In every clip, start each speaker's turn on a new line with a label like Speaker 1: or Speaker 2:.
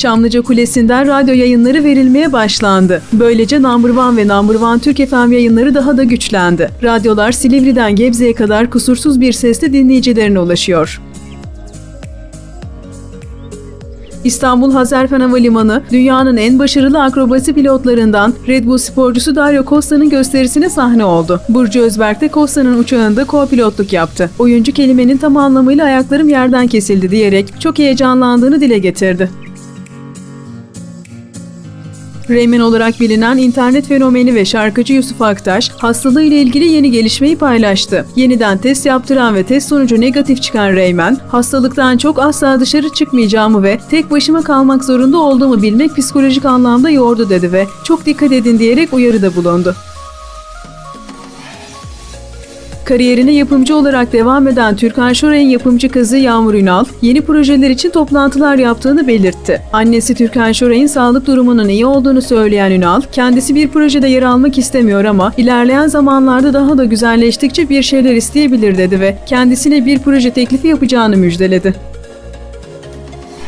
Speaker 1: Çamlıca Kulesi'nden radyo yayınları verilmeye başlandı. Böylece Number One ve Number One Türk FM yayınları daha da güçlendi. Radyolar Silivri'den Gebze'ye kadar kusursuz bir sesle dinleyicilerine ulaşıyor. İstanbul Hazarfen Havalimanı, dünyanın en başarılı akrobasi pilotlarından Red Bull sporcusu Dario Costa'nın gösterisine sahne oldu. Burcu Özberk de Costa'nın uçağında co-pilotluk yaptı. Oyuncu kelimenin tam anlamıyla ayaklarım yerden kesildi diyerek çok heyecanlandığını dile getirdi. Reymen olarak bilinen internet fenomeni ve şarkıcı Yusuf Aktaş, hastalığı ile ilgili yeni gelişmeyi paylaştı. Yeniden test yaptıran ve test sonucu negatif çıkan Reymen, hastalıktan çok asla dışarı çıkmayacağımı ve tek başıma kalmak zorunda olduğumu bilmek psikolojik anlamda yordu dedi ve çok dikkat edin diyerek uyarıda bulundu. Kariyerine yapımcı olarak devam eden Türkan Şoray'ın yapımcı kızı Yağmur Ünal, yeni projeler için toplantılar yaptığını belirtti. Annesi Türkan Şoray'ın sağlık durumunun iyi olduğunu söyleyen Ünal, kendisi bir projede yer almak istemiyor ama ilerleyen zamanlarda daha da güzelleştikçe bir şeyler isteyebilir dedi ve kendisine bir proje teklifi yapacağını müjdeledi.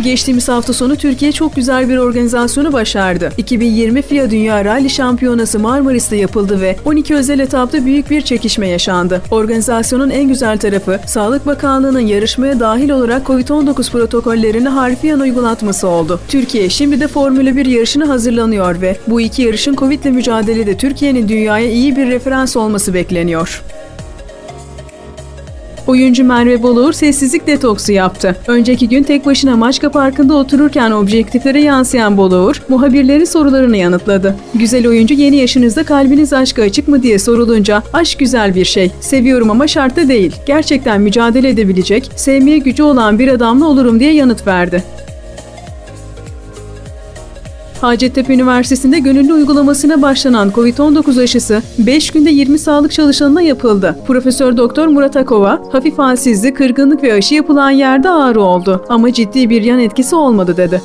Speaker 1: Geçtiğimiz hafta sonu Türkiye çok güzel bir organizasyonu başardı. 2020 FIA Dünya Rally Şampiyonası Marmaris'te yapıldı ve 12 özel etapta büyük bir çekişme yaşandı. Organizasyonun en güzel tarafı Sağlık Bakanlığı'nın yarışmaya dahil olarak COVID-19 protokollerini harfiyen uygulatması oldu. Türkiye şimdi de Formula 1 yarışına hazırlanıyor ve bu iki yarışın Covid ile mücadelede Türkiye'nin dünyaya iyi bir referans olması bekleniyor. Oyuncu Merve Boluğur sessizlik detoksu yaptı. Önceki gün tek başına Maçka Parkı'nda otururken objektiflere yansıyan Boluğur, muhabirlerin sorularını yanıtladı. Güzel oyuncu yeni yaşınızda kalbiniz aşka açık mı diye sorulunca aşk güzel bir şey. Seviyorum ama şartta değil. Gerçekten mücadele edebilecek, sevmeye gücü olan bir adamla olurum diye yanıt verdi. Hacettepe Üniversitesi'nde gönüllü uygulamasına başlanan COVID-19 aşısı 5 günde 20 sağlık çalışanına yapıldı. Profesör Doktor Murat Akova, hafif halsizlik, kırgınlık ve aşı yapılan yerde ağrı oldu ama ciddi bir yan etkisi olmadı dedi.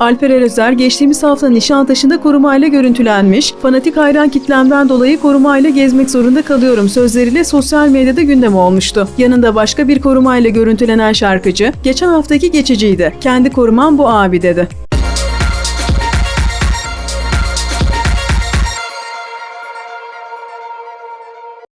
Speaker 1: Alper Erezer geçtiğimiz hafta Nişantaşı'nda korumayla görüntülenmiş, fanatik hayran kitlemden dolayı korumayla gezmek zorunda kalıyorum sözleriyle sosyal medyada gündem olmuştu. Yanında başka bir korumayla görüntülenen şarkıcı, geçen haftaki geçiciydi. Kendi korumam bu abi dedi.